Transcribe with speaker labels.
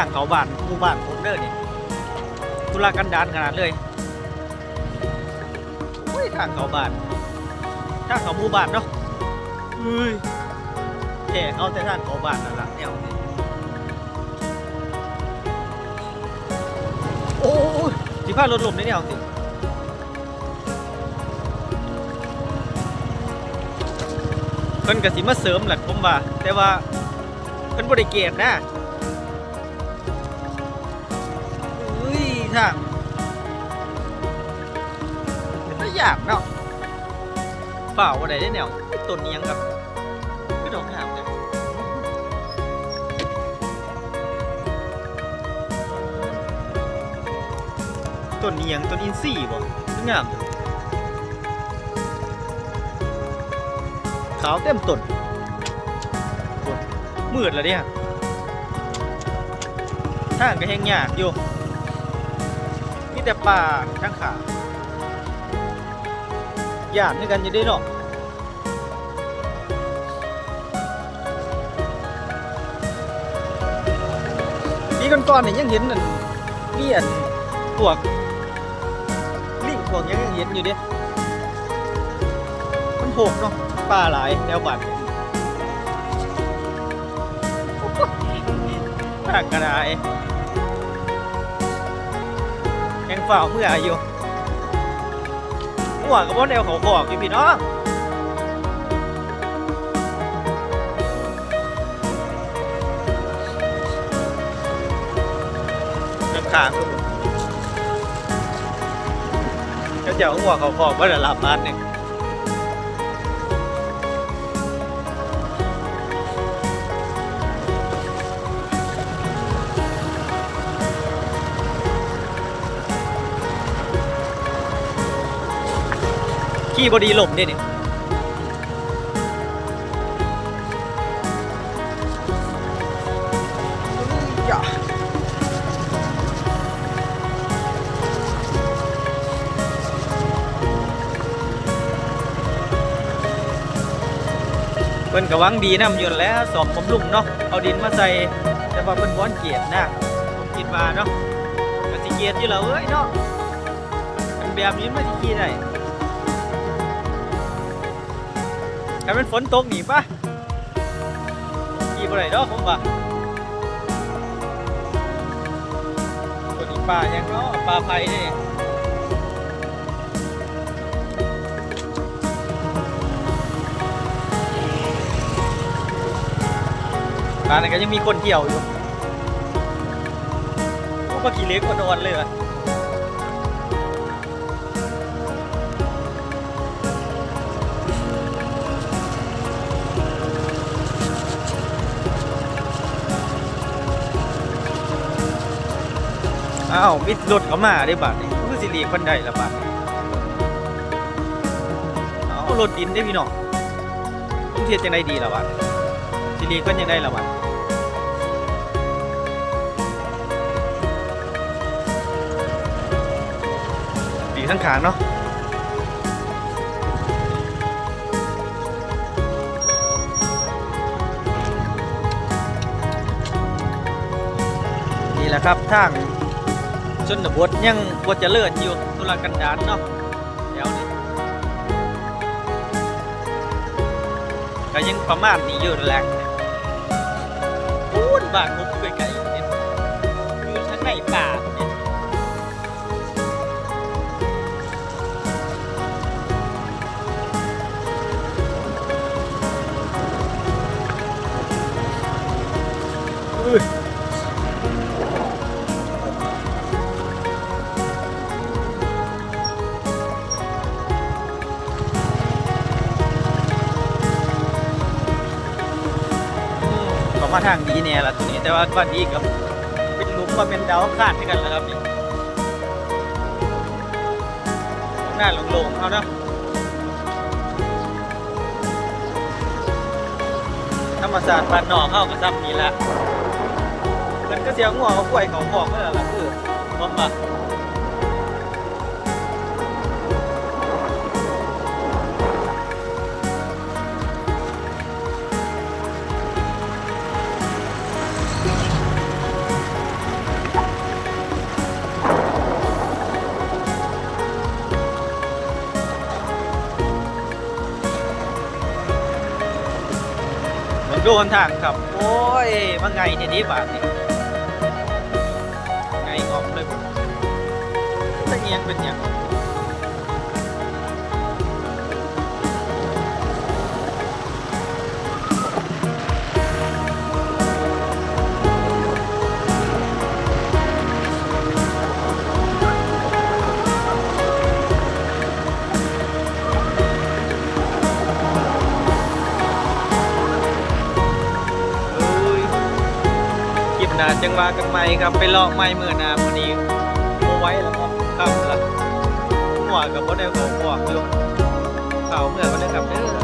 Speaker 1: างเขาบ้านหมู่บ้านผมเด้อนี่ธุรกันดารขนาดเลยโอ้ยทางเขาบ้านทางเขาหมู่บ้านเนาะเฮ้ยแก่เขาแต่ทางเขาบ้านนั่นล่ะแนวนี้โอ้ยสิพารถลมได้แนวสิเพิ่นก็สิมาเสริมแหละผมว่า แต่ว่าเพิ่นบ่ได้เกณฑ์นะ ทางเป็นตัวอยากเนาะเปล่าว่าใดได้แนวต้นเนียงกับก็ดอกงามเลยต้นเนียงต้นอินทรีย์บ่คืองามขาวเต็มต้นมืดแล้วเนี่ยทางก็แห้งยากอยู่ มีแต่ป่าทั้งขาหยาดด้วยกันอยู่ได้เนาะปีก่อนๆเนี่ยยังเห็นนั่นมีอันพวกลิงพวกยังยังเห็นอยู่เด้มันโหกเนาะป่าหลายแนวบัดทางกระได ฝ่าเมื่ออายุหัวกับว่าแนวเขาบอกอยู่พี่น้องน้ำค้างก็จะหัวเขาบอกว่าจะหลับบ้านหนึ่ง ขี้บดีหลมเนี่ยนี่อย่าเพิ่นก็หวังดีนำอยู่แล้วสอบบำรุงเนาะเอาดินมาใส่แต่ว่าเพิ่นบ้อนเกียรตินะผมคิดว่าเนาะมันสิเกียรติอยู่แล้วเอ้ยเนาะมันแบบนี้มันสิขี้ได้ ถ้าเป็นฝนตกหนีปะขี่บ่ได้ดอกผมว่าตัวนี้ปลายังเนาะปลาไผ่นี่ปลาเนี่ยก็ยังมีคนเกี่ยวอยู่โอ้ปลากี่เล็กกว่าโดนเลยว่ะ อ้าวมิดรถเขามาได้บาทนี่คือสิรีคนใดละบาทนี่เอ้ารถดินได้พี่น้องต้องเทียบจังไดดีละบาทสิรีคนยังได้ละบาทดีทั้งขางเนาะนี่แหละครับทาง ชนบทยังบทเจริญอยู่ตุลากันดารเนาะแถวนี้ก็ยังประมาณนี้อยู่แหละพูดบ้านผมไปไกลอยู่เนี่ยอยู่ทางในป่าเนี่ยอุ้ย มาทางดีเนี่ยละตัวนี้แต่ว่าก้อนดีกับเป็นหลุมมาเป็นดาวอังคาดด้วยกันแล้วครับนี่หน้าโล่งๆเขาเนาะธรรมศาสตร์บ้านนอกเข้าก็ซ้ำนี้ละมันก็เสียงหัวเขาป่วยเขาบอกเมื่อไหร่ละคือบ่มา ดูหนทางครับ โอ้ยว่าไงเนี่ยนี้บาทนี่ไงงอมเลยผมตะเอียงเป็นอย่าง นาจังหวะกันไหมครับไปเลาะไม้มือนาพอดีโมไว้แล้วครับครัหัวกับบ่ได้หัวหัวลงเข่าเมื่อก็ได้กลับเด้อ